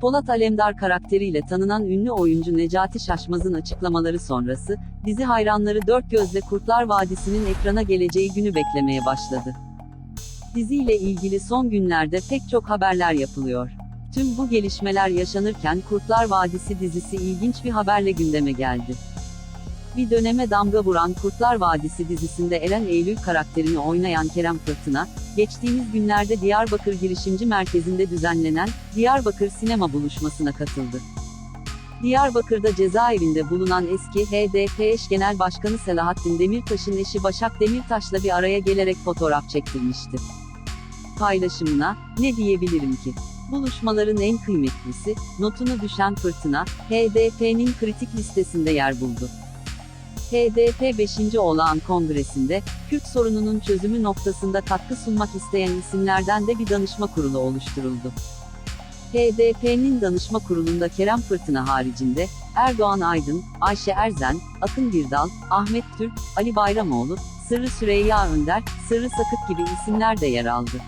Polat Alemdar karakteriyle tanınan ünlü oyuncu Necati Şaşmaz'ın açıklamaları sonrası, dizi hayranları dört gözle Kurtlar Vadisi'nin ekrana geleceği günü beklemeye başladı. Diziyle ilgili son günlerde pek çok haberler yapılıyor. Tüm bu gelişmeler yaşanırken Kurtlar Vadisi dizisi ilginç bir haberle gündeme geldi. Bir döneme damga vuran Kurtlar Vadisi dizisinde Eren Eylül karakterini oynayan Kerem Fırtına, geçtiğimiz günlerde Diyarbakır Girişimci Merkezi'nde düzenlenen Diyarbakır Sinema Buluşması'na katıldı. Diyarbakır'da cezaevinde bulunan eski HDP eş genel başkanı Selahattin Demirtaş'ın eşi Başak Demirtaş'la bir araya gelerek fotoğraf çektirmişti. Paylaşımına, ne diyebilirim ki? Buluşmaların en kıymetlisi, notunu düşen fırtına, HDP'nin kritik listesinde yer buldu. HDP 5. Olağan Kongresi'nde, Kürt sorununun çözümü noktasında katkı sunmak isteyen isimlerden de bir danışma kurulu oluşturuldu. HDP'nin danışma kurulunda Kerem Fırtına haricinde, Erdoğan Aydın, Ayşe Erzen, Akın Birdal, Ahmet Türk, Ali Bayramoğlu, Sırrı Süreyya Önder, Sırrı Sakıt gibi isimler de yer aldı.